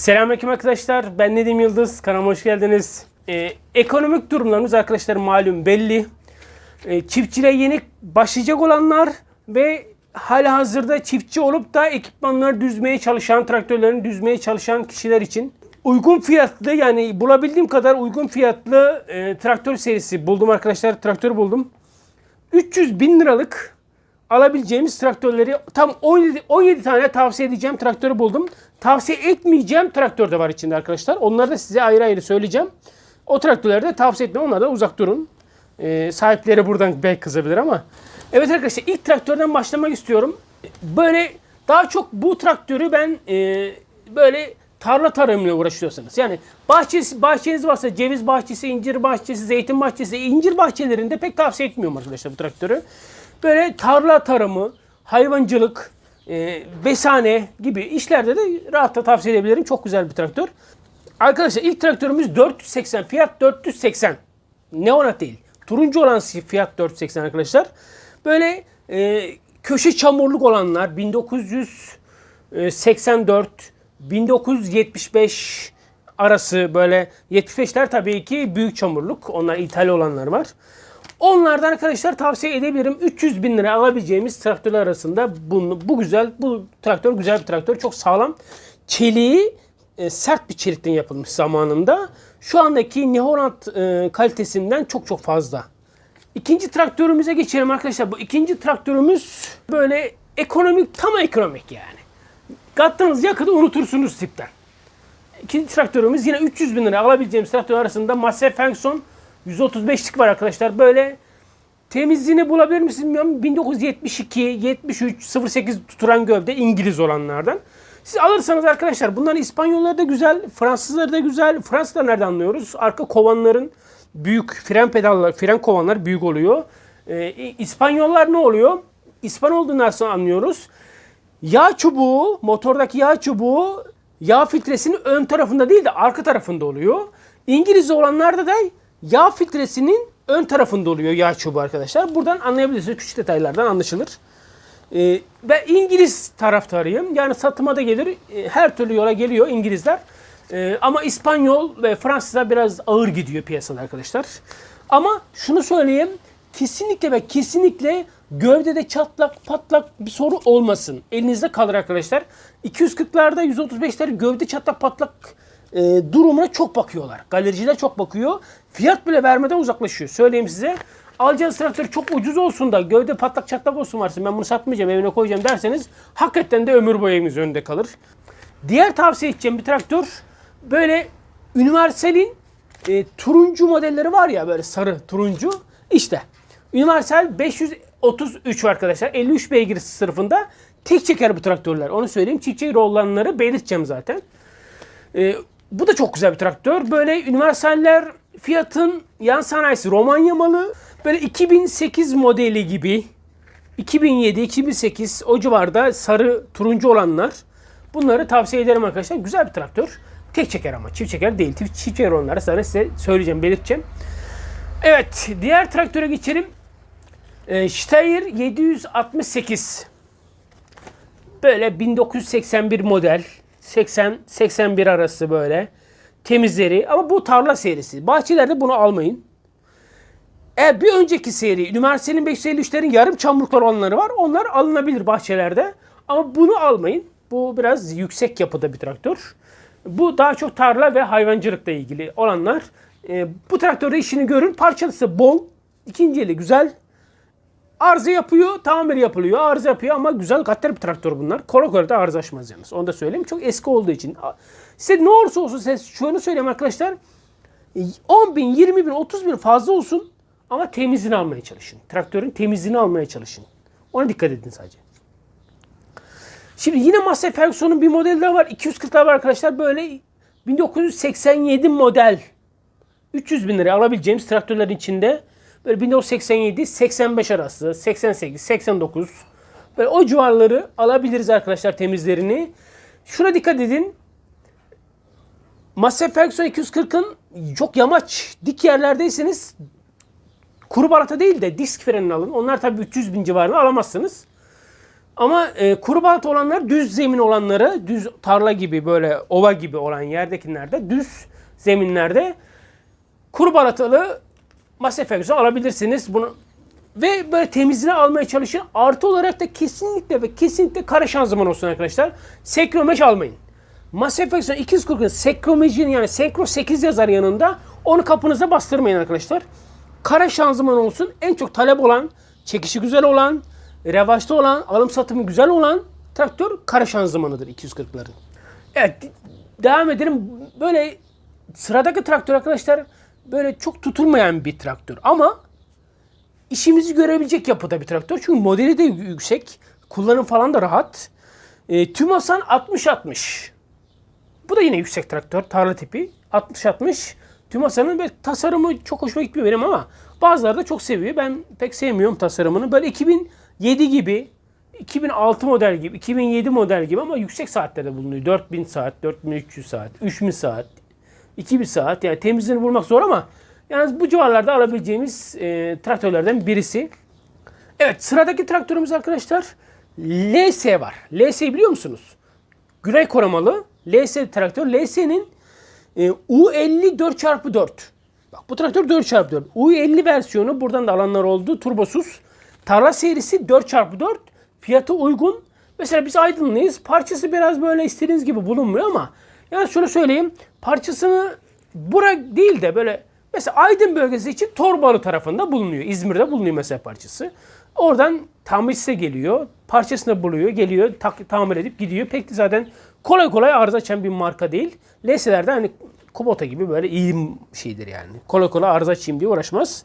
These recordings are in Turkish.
Selamünaleyküm arkadaşlar. Ben Nedim Yıldız. Kanalıma hoş geldiniz. Ee, ekonomik durumlarımız arkadaşlar malum belli. Ee, çiftçiliğe yeni başlayacak olanlar ve hala hazırda çiftçi olup da ekipmanları düzmeye çalışan, traktörlerini düzmeye çalışan kişiler için uygun fiyatlı yani bulabildiğim kadar uygun fiyatlı e, traktör serisi buldum arkadaşlar. Traktör buldum. 300 bin liralık alabileceğimiz traktörleri tam 17, 17 tane tavsiye edeceğim traktörü buldum. Tavsiye etmeyeceğim traktör de var içinde arkadaşlar. Onları da size ayrı ayrı söyleyeceğim. O traktörleri de tavsiye etmem. Onlardan uzak durun. Ee, sahipleri buradan belki kızabilir ama. Evet arkadaşlar ilk traktörden başlamak istiyorum. Böyle daha çok bu traktörü ben e, böyle tarla tarımıyla uğraşıyorsanız yani bahçesi, bahçeniz varsa ceviz bahçesi, incir bahçesi, zeytin bahçesi, incir bahçelerinde pek tavsiye etmiyorum arkadaşlar bu traktörü. Böyle tarla tarımı, hayvancılık, e, besane gibi işlerde de rahatla tavsiye edebilirim. Çok güzel bir traktör. Arkadaşlar ilk traktörümüz 480. Fiyat 480. Neonat değil. Turuncu olan fiyat 480 arkadaşlar. Böyle e, köşe çamurluk olanlar 1984 1975 arası böyle 75'ler tabii ki büyük çamurluk. Onlar ithal olanlar var. Onlardan arkadaşlar tavsiye edebilirim. 300 bin lira alabileceğimiz traktörler arasında bunu, bu güzel, bu traktör güzel bir traktör. Çok sağlam. Çeliği e, sert bir çelikten yapılmış zamanında. Şu andaki New Holland e, kalitesinden çok çok fazla. İkinci traktörümüze geçelim arkadaşlar. Bu ikinci traktörümüz böyle ekonomik, tam ekonomik yani. Kattığınız yakıtı unutursunuz tipten. İkinci traktörümüz yine 300 bin lira alabileceğimiz traktör arasında Massey Ferguson 135'lik var arkadaşlar. Böyle temizliğini bulabilir misiniz bilmiyorum. 1972, 73, 08 tuturan gövde İngiliz olanlardan. Siz alırsanız arkadaşlar bunların İspanyolları da güzel, Fransızları da güzel. Fransızlar nereden anlıyoruz? Arka kovanların büyük fren pedalları, fren kovanlar büyük oluyor. Ee, İspanyollar ne oluyor? İspan olduğundan sonra anlıyoruz. Yağ çubuğu, motordaki yağ çubuğu yağ filtresinin ön tarafında değil de arka tarafında oluyor. İngiliz olanlarda da yağ filtresinin ön tarafında oluyor yağ çubuğu arkadaşlar. Buradan anlayabilirsiniz. Küçük detaylardan anlaşılır. Ee, ben İngiliz taraftarıyım. Yani satıma da gelir. Ee, her türlü yola geliyor İngilizler. Ee, ama İspanyol ve Fransızlar biraz ağır gidiyor piyasada arkadaşlar. Ama şunu söyleyeyim. Kesinlikle ve kesinlikle gövdede çatlak patlak bir soru olmasın. Elinizde kalır arkadaşlar. 240'larda 135'ler gövde çatlak patlak e, durumuna çok bakıyorlar. Galericiler çok bakıyor. Fiyat bile vermeden uzaklaşıyor. Söyleyeyim size. Alacağınız traktör çok ucuz olsun da gövde patlak çatlak olsun varsın ben bunu satmayacağım evine koyacağım derseniz hakikaten de ömür boyu önünde kalır. Diğer tavsiye edeceğim bir traktör böyle Universal'in e, turuncu modelleri var ya böyle sarı turuncu işte Universal 533 arkadaşlar 53 beygir sınıfında tek çeker bu traktörler onu söyleyeyim çift çeker olanları belirteceğim zaten. E, bu da çok güzel bir traktör. Böyle universaller fiyatın yan sanayisi Romanya malı. Böyle 2008 modeli gibi 2007, 2008 o civarda sarı turuncu olanlar. Bunları tavsiye ederim arkadaşlar. Güzel bir traktör. Tek çeker ama çift çeker değil. Çift, çift çeker olanları sana size söyleyeceğim, belirteceğim. Evet, diğer traktöre geçelim. Ee, Steyr 768. Böyle 1981 model. 80-81 arası böyle temizleri. Ama bu tarla serisi. Bahçelerde bunu almayın. E, bir önceki seri Üniversitenin 553'lerin yarım çamurluklar olanları var. Onlar alınabilir bahçelerde. Ama bunu almayın. Bu biraz yüksek yapıda bir traktör. Bu daha çok tarla ve hayvancılıkla ilgili olanlar. E, bu traktörde işini görün. Parçalısı bol. İkinci eli güzel. Arıza yapıyor, tamir yapılıyor, arıza yapıyor ama güzel katter bir traktör bunlar. Kola kola da arıza yalnız. Onu da söyleyeyim. Çok eski olduğu için. Size ne olursa olsun size şunu söyleyeyim arkadaşlar. 10 bin, 20 bin, 30 bin fazla olsun ama temizliğini almaya çalışın. Traktörün temizliğini almaya çalışın. Ona dikkat edin sadece. Şimdi yine Massey Ferguson'un bir modeli daha var. 240 var arkadaşlar. Böyle 1987 model. 300 bin liraya alabileceğimiz traktörlerin içinde Böyle 1987, 85 arası, 88, 89 böyle o civarları alabiliriz arkadaşlar temizlerini. Şuna dikkat edin. Massey Ferguson 240'ın çok yamaç, dik yerlerdeyseniz kuru balata değil de disk frenini alın. Onlar tabii 300 bin civarını alamazsınız. Ama e, kuru balat olanlar düz zemin olanları, düz tarla gibi böyle ova gibi olan yerdekilerde, düz zeminlerde kuru balatalı Massey Ferguson alabilirsiniz. Bunu ve böyle temizliğini almaya çalışın. Artı olarak da kesinlikle ve kesinlikle kara şanzıman olsun arkadaşlar. Senkromeş almayın. Massey Ferguson 240'ın senkromejinin yani senkro 8 yazar yanında onu kapınıza bastırmayın arkadaşlar. Kara şanzıman olsun. En çok talep olan, çekişi güzel olan, revaçta olan, alım satımı güzel olan traktör kara şanzımanıdır 240'ların. Evet devam edelim. Böyle sıradaki traktör arkadaşlar böyle çok tutulmayan bir traktör ama işimizi görebilecek yapıda bir traktör. Çünkü modeli de yüksek. Kullanım falan da rahat. E, Tümasan 60-60. Bu da yine yüksek traktör. Tarla tipi. 60-60. Tümasan'ın böyle tasarımı çok hoşuma gitmiyor benim ama bazıları da çok seviyor. Ben pek sevmiyorum tasarımını. Böyle 2007 gibi 2006 model gibi, 2007 model gibi ama yüksek saatlerde bulunuyor. 4000 saat, 4300 saat, 3000 saat, 2000 saat. Yani temizliğini bulmak zor ama yalnız bu civarlarda alabileceğimiz e, traktörlerden birisi. Evet sıradaki traktörümüz arkadaşlar LS var. LS'yi biliyor musunuz? Güney korumalı LS traktör. LS'nin e, U50 4x4. Bak bu traktör 4x4. U50 versiyonu buradan da alanlar oldu. Turbosuz. Tarla serisi 4x4. Fiyatı uygun. Mesela biz Aydınlıyız. Parçası biraz böyle istediğiniz gibi bulunmuyor ama yani şunu söyleyeyim. Parçasını bura değil de böyle mesela Aydın bölgesi için Torbalı tarafında bulunuyor. İzmir'de bulunuyor mesela parçası. Oradan tamircisi geliyor. Parçasını buluyor. Geliyor. Tak, tamir edip gidiyor. Pek de zaten kolay kolay arıza açan bir marka değil. LS'lerde hani Kubota gibi böyle iyi şeydir yani. Kolay kolay arıza açayım diye uğraşmaz.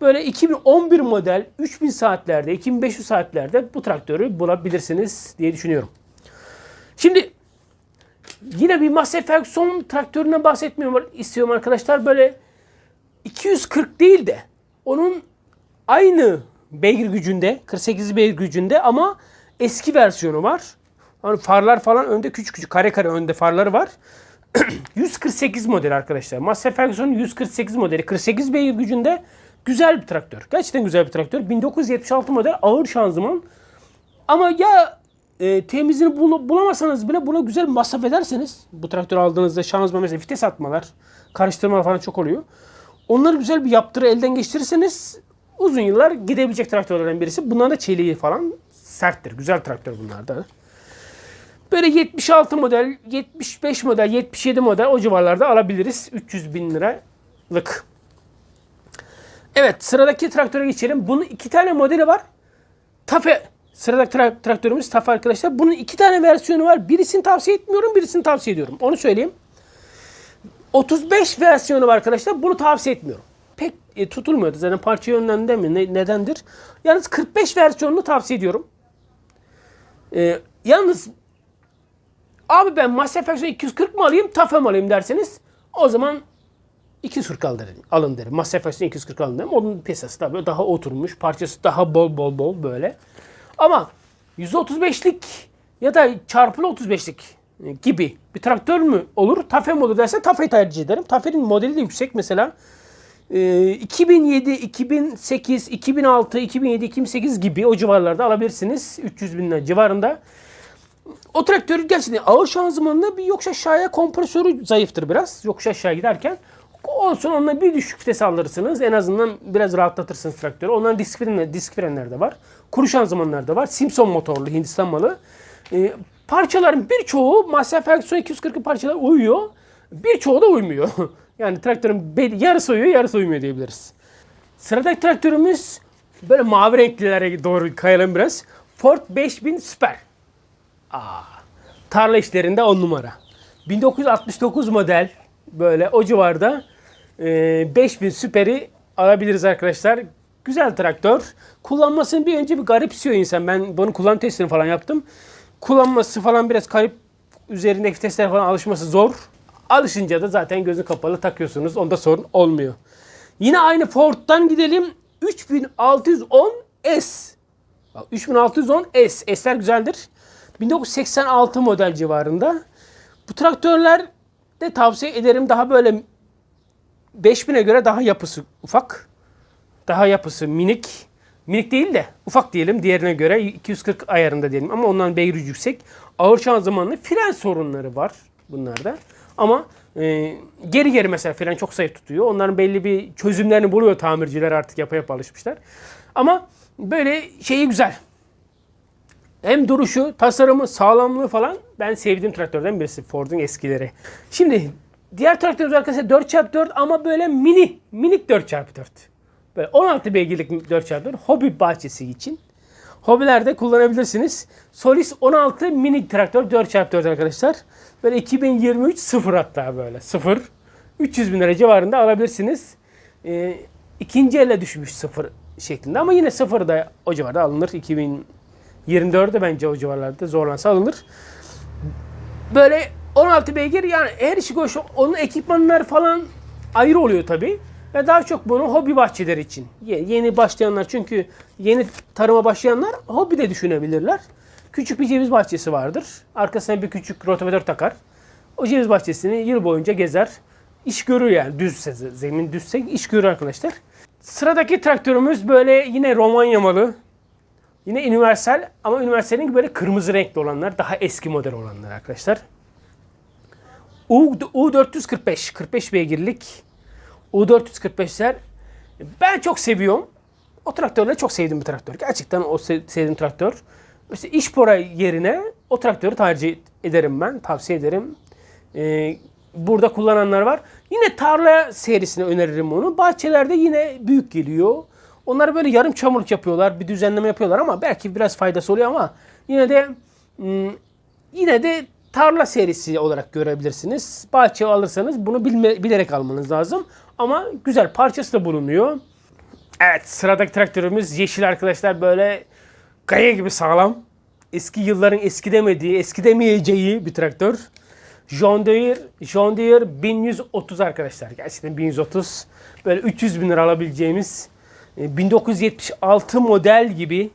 Böyle 2011 model 3000 saatlerde, 2500 saatlerde bu traktörü bulabilirsiniz diye düşünüyorum. Şimdi yine bir Massey Ferguson traktörüne bahsetmiyorum istiyorum arkadaşlar. Böyle 240 değil de onun aynı beygir gücünde, 48 beygir gücünde ama eski versiyonu var. Hani farlar falan önde küçük küçük kare kare önde farları var. 148 model arkadaşlar. Massey Ferguson'un 148 modeli. 48 beygir gücünde güzel bir traktör. Gerçekten güzel bir traktör. 1976 model ağır şanzıman. Ama ya e, temizliğini bul- bulamasanız bile buna güzel masraf ederseniz bu traktör aldığınızda şanzıman mesela vites atmalar, karıştırma falan çok oluyor. Onları güzel bir yaptırı elden geçirirseniz uzun yıllar gidebilecek traktörlerden birisi. Bunların da çeliği falan serttir. Güzel traktör bunlar da. Böyle 76 model, 75 model, 77 model o civarlarda alabiliriz. 300 bin liralık. Evet sıradaki traktöre geçelim. Bunun iki tane modeli var. Tafe sıradaki tra- traktörümüz Tafe arkadaşlar. Bunun iki tane versiyonu var. Birisini tavsiye etmiyorum, birisini tavsiye ediyorum. Onu söyleyeyim. 35 versiyonu var arkadaşlar. Bunu tavsiye etmiyorum. E, tutulmuyordu zaten parça yönlerinde mi ne, nedendir? Yalnız 45 versiyonunu tavsiye ediyorum. E, yalnız abi ben Massey Ferguson 240 mı alayım, Tafe mi alayım derseniz o zaman 240 al derim, alın derim. Massey Ferguson 240 alın derim. Onun piyasası tabii daha oturmuş. Parçası daha bol bol bol böyle. Ama 135'lik ya da çarpılı 35'lik gibi bir traktör mü olur? Tafe mi olur derse Tafe'yi tercih ederim. Tafe'nin modeli de yüksek mesela. Ee, 2007, 2008, 2006, 2007, 2008 gibi o civarlarda alabilirsiniz. 300 bin civarında. O traktörü gerçekten ağır şanzımanlı bir yokuş aşağıya kompresörü zayıftır biraz. Yokuş aşağı giderken. Olsun onunla bir düşük vites alırsınız. En azından biraz rahatlatırsınız traktörü. Onların disk, frenler, disk frenler de var. Kuru şanzımanlar da var. Simpson motorlu Hindistan malı. Ee, parçaların birçoğu Massey Ferguson 240 parçalar uyuyor. Birçoğu da uymuyor. yani traktörün yarısı uyuyor yarısı uymuyor diyebiliriz. Sıradaki traktörümüz böyle mavi renklilere doğru kayalım biraz. Ford 5000 Super. Aa, tarla işlerinde 10 numara. 1969 model böyle o civarda e, 5000 Super'i alabiliriz arkadaşlar. Güzel traktör. Kullanmasını bir önce bir garipsiyor insan. Ben bunu kullanım testini falan yaptım. Kullanması falan biraz garip. Üzerindeki vitesler falan alışması zor. Alışınca da zaten gözü kapalı takıyorsunuz. Onda sorun olmuyor. Yine aynı Ford'dan gidelim. 3610 S. Bak 3610 S. S'ler güzeldir. 1986 model civarında. Bu traktörler de tavsiye ederim. Daha böyle 5000'e göre daha yapısı ufak. Daha yapısı minik. minik değil de ufak diyelim diğerine göre 240 ayarında diyelim ama ondan beygir yüksek. Ağır şanzımanlı fren sorunları var bunlarda. Ama e, geri geri mesela fren çok zayıf tutuyor. Onların belli bir çözümlerini buluyor tamirciler artık yapa yapa alışmışlar. Ama böyle şeyi güzel. Hem duruşu, tasarımı, sağlamlığı falan ben sevdiğim traktörden birisi Ford'un eskileri. Şimdi diğer traktörümüz arkadaşlar 4x4 ama böyle mini, minik 4x4. Böyle 16 beygirlik 4x4 hobi bahçesi için. Hobilerde kullanabilirsiniz. Solis 16 mini traktör 4x4 arkadaşlar. Böyle 2023 sıfır hatta böyle sıfır. 300 bin lira civarında alabilirsiniz. Ee, ikinci elle düşmüş sıfır şeklinde ama yine sıfır da o civarda alınır. 2024'de bence o civarlarda zorlansa alınır. Böyle 16 beygir yani her işi koş onun ekipmanlar falan ayrı oluyor tabi. Ve daha çok bunu hobi bahçeleri için. Ye- Yeni başlayanlar çünkü yeni tarıma başlayanlar hobi de düşünebilirler. Küçük bir ceviz bahçesi vardır. Arkasına bir küçük rotavatör takar. O ceviz bahçesini yıl boyunca gezer. İş görür yani düzse ze- zemin düzse iş görür arkadaşlar. Sıradaki traktörümüz böyle yine Romanya malı. Yine universal ama universalin böyle kırmızı renkli olanlar daha eski model olanlar arkadaşlar. U, U445 45 beygirlik U445'ler ben çok seviyorum. O traktörleri çok sevdiğim bir traktör. Gerçekten o se- sevdiğim traktör. Mesela işpora yerine o traktörü tercih ederim ben. Tavsiye ederim. Ee, burada kullananlar var. Yine tarla serisine öneririm onu. Bahçelerde yine büyük geliyor. Onlar böyle yarım çamurluk yapıyorlar. Bir düzenleme yapıyorlar ama belki biraz faydası oluyor ama yine de hmm, yine de tarla serisi olarak görebilirsiniz. Bahçe alırsanız bunu bilme, bilerek almanız lazım. Ama güzel parçası da bulunuyor. Evet sıradaki traktörümüz yeşil arkadaşlar böyle kaya gibi sağlam. Eski yılların eski demediği, eski demeyeceği bir traktör. John Deere, John Deere 1130 arkadaşlar. Gerçekten 1130. Böyle 300 bin lira alabileceğimiz e, 1976 model gibi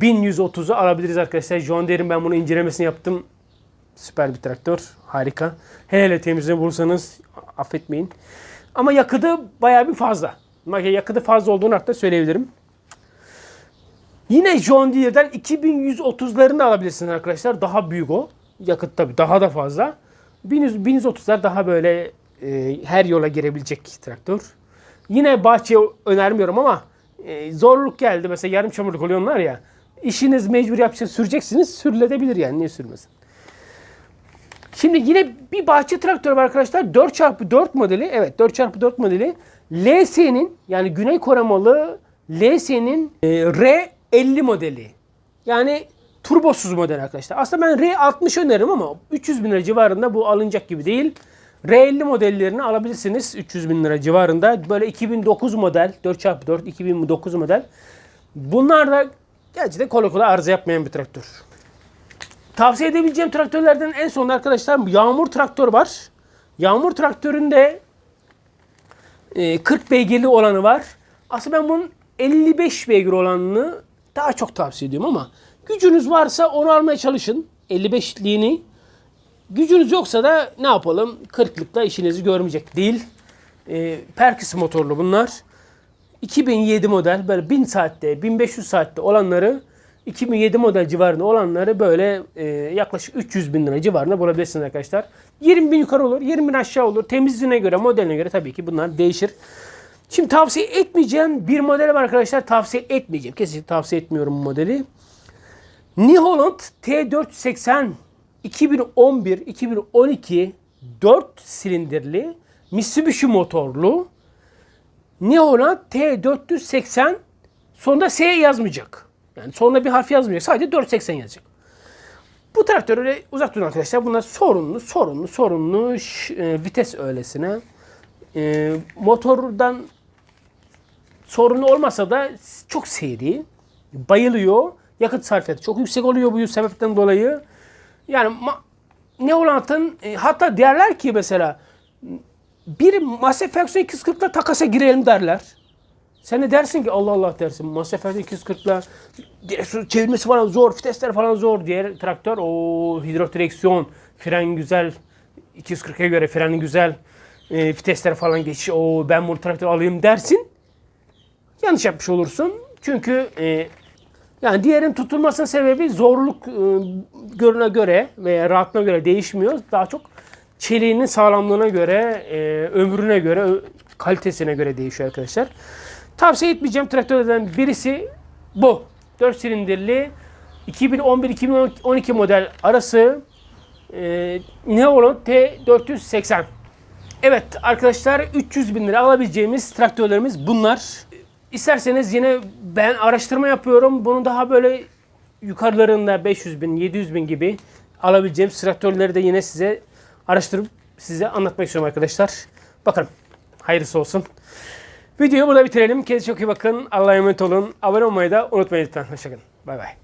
1130'u alabiliriz arkadaşlar. John Deere'in ben bunu incelemesini yaptım. Süper bir traktör. Harika. Hele hele temizliğini bulursanız affetmeyin. Ama yakıtı bayağı bir fazla. Yakıtı fazla olduğunu hatta söyleyebilirim. Yine John Deere'den 2130'larını da alabilirsiniz arkadaşlar. Daha büyük o. Yakıt tabii daha da fazla. 1100 1130'lar daha böyle e, her yola girebilecek traktör. Yine bahçeye önermiyorum ama e, zorluk geldi. Mesela yarım çamurluk oluyor onlar ya. İşiniz mecbur yapacaksınız, süreceksiniz. Sürülebilir yani. Niye sürmesin? Şimdi yine bir bahçe traktörü var arkadaşlar. 4x4 modeli. Evet 4x4 modeli. LS'nin yani Güney Kore LS'nin e, R50 modeli. Yani turbosuz model arkadaşlar. Aslında ben R60 öneririm ama 300 bin lira civarında bu alınacak gibi değil. R50 modellerini alabilirsiniz 300 bin lira civarında. Böyle 2009 model 4x4 2009 model. Bunlar da gerçekten kolay kolay arıza yapmayan bir traktör. Tavsiye edebileceğim traktörlerden en son arkadaşlar yağmur traktör var. Yağmur traktöründe e, 40 beygirli olanı var. Aslında ben bunun 55 beygir olanını daha çok tavsiye ediyorum ama gücünüz varsa onu almaya çalışın. 55'liğini. Gücünüz yoksa da ne yapalım? 40'lıkla işinizi görmeyecek değil. E, Perkis motorlu bunlar. 2007 model böyle 1000 saatte 1500 saatte olanları 2007 model civarında olanları böyle e, yaklaşık 300 bin lira civarında bulabilirsiniz arkadaşlar. 20 bin yukarı olur, 20 bin aşağı olur. Temizliğine göre, modeline göre tabii ki bunlar değişir. Şimdi tavsiye etmeyeceğim bir model var arkadaşlar. Tavsiye etmeyeceğim. Kesinlikle tavsiye etmiyorum bu modeli. New Holland T480 2011-2012 4 silindirli Mitsubishi motorlu New Holland T480 sonunda S yazmayacak. Yani sonuna bir harf yazmayacak. Sadece 480 yazacak. Bu traktörü uzak durun arkadaşlar. Bunlar sorunlu, sorunlu, sorunlu e, vites öylesine. E, motordan sorunlu olmasa da çok seri. Bayılıyor. Yakıt sarfiyatı çok yüksek oluyor bu sebepten dolayı. Yani ne Holland'ın e, hatta derler ki mesela bir Massey Ferguson 240'la takasa girelim derler. Sen de dersin ki Allah Allah dersin. Massey Ferguson 240'la direksiyon çevirmesi falan zor, vitesler falan zor. Diğer traktör o hidrolik direksiyon, fren güzel. 240'a göre freni güzel. E, vitesler falan geçiş. O ben bu traktörü alayım dersin. Yanlış yapmış olursun. Çünkü e, yani diğerin tutulmasının sebebi zorluk e, görüne göre veya rahatlığına göre değişmiyor. Daha çok çeliğinin sağlamlığına göre, e, ömrüne göre, kalitesine göre değişiyor arkadaşlar. Tavsiye etmeyeceğim traktörlerden birisi bu. 4 silindirli 2011-2012 model arası e, Neolon T480. Evet arkadaşlar 300 bin lira alabileceğimiz traktörlerimiz bunlar. İsterseniz yine ben araştırma yapıyorum. Bunun daha böyle yukarılarında 500 bin, 700 bin gibi alabileceğim traktörleri de yine size araştırıp size anlatmak istiyorum arkadaşlar. Bakalım. Hayırlısı olsun. Videoyu burada bitirelim. Kendinize çok iyi bakın. Allah'a emanet olun. Abone olmayı da unutmayın lütfen. Hoşçakalın. Bay bay.